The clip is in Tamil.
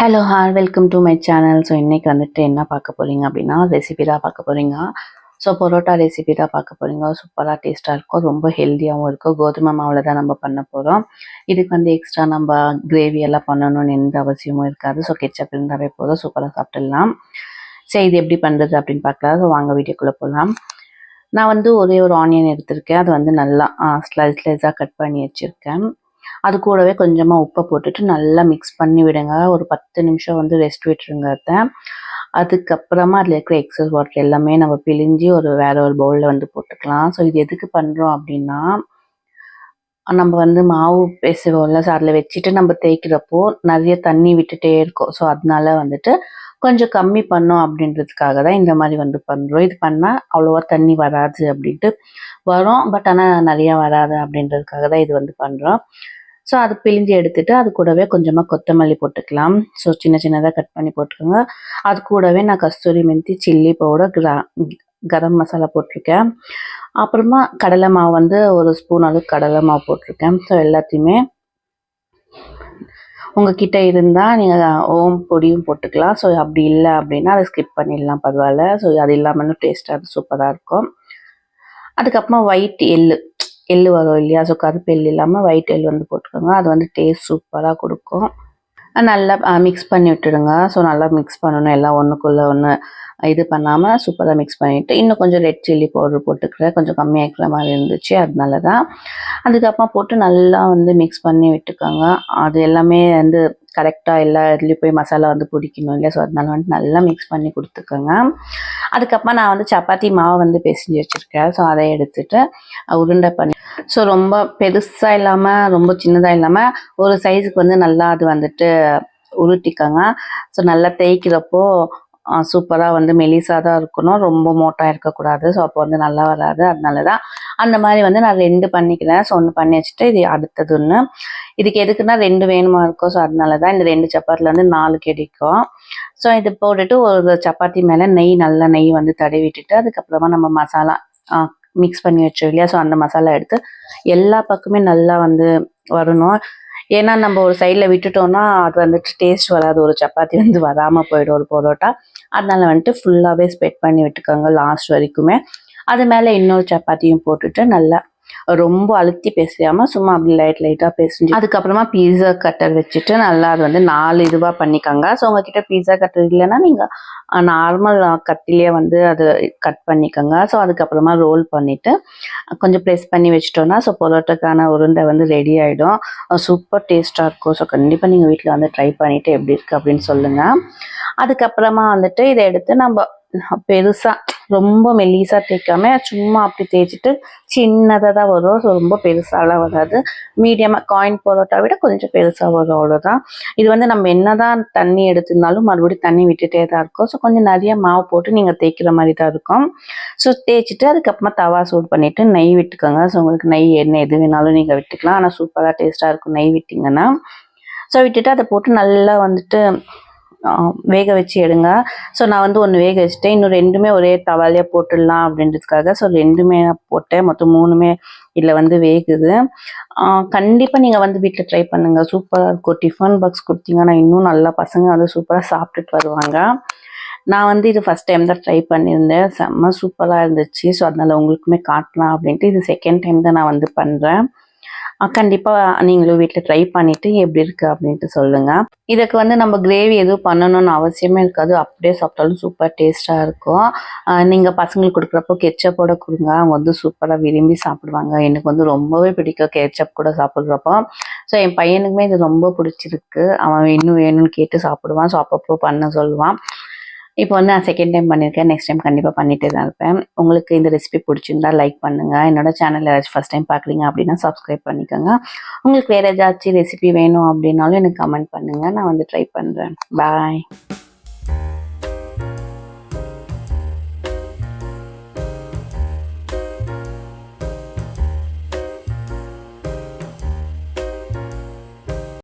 Hello hour welcome to my channel so இன்றைக்கி வந்துட்டு என்ன பார்க்க போகிறீங்க அப்படின்னா ரெசிபி தான் பார்க்க போகிறீங்க ஸோ பரோட்டா ரெசிபி தான் பார்க்க போகிறீங்க சூப்பராக டேஸ்ட்டாக இருக்கும். ரொம்ப ஹெல்த்தியாகவும் இருக்கும். கோதுமை மாவில் தான் நம்ம பண்ண போகிறோம் இதுக்கு வந்து எக்ஸ்ட்ரா நம்ம கிரேவி எல்லாம் பண்ணணும்னு எந்த அவசியமும் இருக்காது. ஸோ கெச்சப் இருந்தாவே போதும். சூப்பராக சாப்பிட்டுடலாம். சரி இது எப்படி பண்ணுறது அப்படின்னு பார்க்கலாம். ஸோ வாங்க வீடியோக்குள்ளே போகலாம் நான் வந்து ஒரே ஒரு ஆனியன் எடுத்திருக்கேன். அது வந்து நல்லா ஸ்லைஸ் ஸ்லைஸாக கட் பண்ணி வச்சுருக்கேன். அது கூடவே கொஞ்சமாக உப்பை போட்டுட்டு நல்லா மிக்ஸ் பண்ணி விடுங்க. ஒரு பத்து நிமிஷம் வந்து ரெஸ்ட் விட்டுருங்க அதை அதுக்கப்புறமா அதில் இருக்கிற எக்ஸஸ் வாட்டர் எல்லாமே நம்ம பிழிஞ்சு ஒரு வேற ஒரு பவுலில் வந்து போட்டுக்கலாம். ஸோ இது எதுக்கு பண்ணுறோம் அப்படின்னா நம்ம வந்து மாவு பேசுவோம்ல ஸோ அதில் வச்சுட்டு நம்ம தேய்க்கிறப்போ நிறைய தண்ணி விட்டுட்டே இருக்கும். ஸோ அதனால வந்துட்டு கொஞ்சம் கம்மி பண்ணோம் அப்படின்றதுக்காக தான் இந்த மாதிரி வந்து பண்ணுறோம் இது பண்ணால் அவ்வளோவா தண்ணி வராது அப்படின்ட்டு வரும். பட் ஆனால் நிறையா வராது அப்படின்றதுக்காக தான் இது வந்து பண்ணுறோம் ஸோ அது பிழிஞ்சு எடுத்துட்டு அது கூடவே கொஞ்சமாக கொத்தமல்லி போட்டுக்கலாம். ஸோ சின்ன சின்னதாக கட் பண்ணி போட்டுக்கோங்க. அது கூடவே நான் கஸ்தூரி மெந்தி சில்லி பவுடர் கிரா கரம் மசாலா போட்டிருக்கேன். அப்புறமா கடலை மாவு வந்து ஒரு ஸ்பூன் அளவுக்கு கடலை மாவு போட்டிருக்கேன். ஸோ எல்லாத்தையுமே உங்ககிட்ட இருந்தால் நீங்கள் ஓம் பொடியும் போட்டுக்கலாம். ஸோ அப்படி இல்லை அப்படின்னா அதை ஸ்கிப் பண்ணிடலாம் பரவாயில்ல. ஸோ அது இல்லாமல் டேஸ்ட்டாக சூப்பராக இருக்கும். அதுக்கப்புறமா ஒயிட் எள்ளு. எள்ளு வரும் இல்லையா? ஸோ கருப்பு எள் இல்லாமல் ஒயிட் எள் வந்து போட்டுக்கோங்க. அது வந்து டேஸ்ட் சூப்பராக கொடுக்கும். நல்லா மிக்ஸ் பண்ணி விட்டுடுங்க. ஸோ நல்லா மிக்ஸ் பண்ணணும். எல்லாம் ஒன்றுக்குள்ளே ஒன்று இது பண்ணாமல் சூப்பராக மிக்ஸ் பண்ணிவிட்டு இன்னும் கொஞ்சம் ரெட் சில்லி பவுடர் போட்டுக்கிறேன். கொஞ்சம் கம்மியாக இருக்கிற மாதிரி இருந்துச்சு. அதனால தான் அதுக்கப்புறம் போட்டு நல்லா வந்து மிக்ஸ் பண்ணி விட்டுக்கோங்க. அது எல்லாமே வந்து கரெக்டாக எல்லா இதுலேயும் போய் மசாலா வந்து பிடிக்கணும் இல்லையா? ஸோ அதனால வந்து நல்லா மிக்ஸ் பண்ணி கொடுத்துக்கோங்க. அதுக்கப்புறம் நான் வந்து சப்பாத்தி மாவு வந்து பிசைஞ்சு வச்சுருக்கேன். ஸோ அதை எடுத்துகிட்டு உருண்டை பண்ணி ஸோ ரொம்ப பெருசாக இல்லாமல் ரொம்ப சின்னதாக இல்லாமல் ஒரு சைஸுக்கு வந்து நல்லா அது வந்துட்டு உருட்டிக்கோங்க. ஸோ நல்லா தேய்க்கிறப்போ சூப்பராக வந்து மெலிசாக தான் இருக்கணும். ரொம்ப மோட்டாக இருக்கக்கூடாது. ஸோ அப்போ வந்து நல்லா வராது. அதனால தான் அந்த மாதிரி வந்து நான் ரெண்டு பண்ணிக்கிறேன். ஸோ ஒன்று பண்ணி வச்சுட்டு இது அடுத்தது ஒன்று இதுக்கு எதுக்குன்னா ரெண்டு வேணுமா இருக்கும் ஸோ அதனால தான் இந்த ரெண்டு சப்பாத்தில வந்து நாலு கிடைக்கும் ஸோ இது போட்டுட்டு ஒரு சப்பாத்தி மேலே நெய் நல்லா நெய் வந்து தடவிட்டுட்டு அதுக்கப்புறமா நம்ம மசாலா மிக்ஸ் பண்ணி வச்சோம் இல்லையா? ஸோ அந்த மசாலா எடுத்து எல்லா பக்கமே நல்லா வந்து வரணும். ஏன்னா நம்ம ஒரு சைடில் விட்டுட்டோம்னா அது வந்துட்டு டேஸ்ட் வராது. ஒரு சப்பாத்தி வந்து வராமல் போயிடும் ஒரு பரோட்டா. அதனால வந்துட்டு ஃபுல்லாகவே ஸ்ப்ரெட் பண்ணி விட்டுக்கோங்க லாஸ்ட் வரைக்குமே. அது மேலே இன்னொரு சப்பாத்தியும் போட்டுட்டு நல்லா ரொம்ப அழுத்தி பேசாமல் சும்மா அப்படி லைட் லைட்டாக பேசுஞ்சு அதுக்கப்புறமா பீஸா கட்டர் வச்சுட்டு நல்லா அது வந்து நாலு இதுவாக பண்ணிக்கோங்க. ஸோ உங்ககிட்ட பீஸா கட்டர் இல்லைன்னா நீங்கள் நார்மல் கத்திலேயே வந்து அது கட் பண்ணிக்கோங்க. ஸோ அதுக்கப்புறமா ரோல் பண்ணிவிட்டு கொஞ்சம் ப்ரெஸ் பண்ணி வச்சிட்டோன்னா ஸோ பொரோட்டாக்கான உருண்டை வந்து ரெடி ஆகிடும் சூப்பர் டேஸ்ட்டாக இருக்கும். ஸோ கண்டிப்பாக நீங்கள் வீட்டில் வந்து ட்ரை பண்ணிவிட்டு எப்படி இருக்குது அப்படின்னு சொல்லுங்கள் அதுக்கப்புறமா வந்துட்டு இதை எடுத்து நம்ம பெருசாக ரொம்ப மெல்லிஸாக தேய்க்காம சும்மா அப்படி தேய்ச்சிட்டு சின்னதாக தான் வரும். ஸோ ரொம்ப பெருசாலாம் வராது. மீடியமாக காயின் பரோட்டா விட கொஞ்சம் பெருசாக வரும் அவ்வளோதான் இது வந்து நம்ம என்ன தான் தண்ணி எடுத்திருந்தாலும் மறுபடியும் தண்ணி விட்டுட்டே தான் இருக்கும். ஸோ கொஞ்சம் நிறைய மாவு போட்டு நீங்கள் தேய்க்கிற மாதிரி தான் இருக்கும். ஸோ தேய்ச்சிட்டு அதுக்கப்புறமா தவா சூடு பண்ணிவிட்டு நெய் விட்டுக்கோங்க. ஸோ உங்களுக்கு நெய் எண்ணெய் எது வேணாலும் நீங்கள் விட்டுக்கலாம். ஆனால் சூப்பராக டேஸ்ட்டாக இருக்கும் நெய் விட்டிங்கன்னா. ஸோ விட்டுட்டு அதை போட்டு நல்லா வந்துட்டு வேக வச்சு எடுங்க. ஸோ நான் வந்து ஒன்று வேக வச்சுட்டேன். இன்னும் ரெண்டுமே ஒரே தவாலையாக போட்டுடலாம் அப்படின்றதுக்காக ஸோ ரெண்டுமே போட்டேன். மொத்தம் மூணுமே இதில் வந்து வேகுது. கண்டிப்பாக நீங்கள் வந்து வீட்டில் ட்ரை பண்ணுங்கள் சூப்பராக இருக்கும் டிஃபன் பாக்ஸ் கொடுத்தீங்கன்னா இன்னும் நல்லா பசங்க வந்து சூப்பராக சாப்பிட்டுட்டு வருவாங்க. நான் வந்து இது ஃபஸ்ட் டைம் தான் ட்ரை பண்ணியிருந்தேன். செம்ம சூப்பராக இருந்துச்சு. ஸோ அதனால் உங்களுக்குமே காட்டலாம் அப்படின்ட்டு இது செகண்ட் டைம் தான் நான் வந்து பண்ணுறேன் கண்டிப்பாக நீங்களும் வீட்டில் ட்ரை பண்ணிவிட்டு எப்படி இருக்குது அப்படின்ட்டு சொல்லுங்கள் இதுக்கு வந்து நம்ம கிரேவி எதுவும் பண்ணணும்னு அவசியமே இருக்காது. அப்படியே சாப்பிட்டாலும் சூப்பர் டேஸ்ட்டாக இருக்கும். நீங்கள் பசங்களுக்கு கொடுக்குறப்போ கெச்சப்போட கொடுங்க. அவங்க வந்து சூப்பராக விரும்பி சாப்பிடுவாங்க. எனக்கு வந்து ரொம்பவே பிடிக்கும் கெச்சப் கூட சாப்பிட்றப்போ. ஸோ என் பையனுக்குமே இது ரொம்ப பிடிச்சிருக்கு. அவன் இன்னும் வேணும்னு கேட்டு சாப்பிடுவான். ஸோ அப்பப்போ பண்ண சொல்லுவான். இப்போ வந்து நான் செகண்ட் டைம் பண்ணியிருக்கேன் நெக்ஸ்ட் டைம் கண்டிப்பாக பண்ணிட்டு தான் இருப்பேன். உங்களுக்கு இந்த ரெசிபி பிடிச்சிருந்தா லைக் பண்ணுங்கள் என்னோட சேனல் ஏதாச்சும் ஃபஸ்ட் டைம் பார்க்குறீங்க அப்படின்னா சப்ஸ்கிரைப் பண்ணிக்கோங்க. உங்களுக்கு வேறு ஏதாச்சும் ரெசிபி வேணும் அப்படின்னாலும் எனக்கு கமெண்ட் பண்ணுங்கள் நான் வந்து ட்ரை பண்ணுறேன் பாய்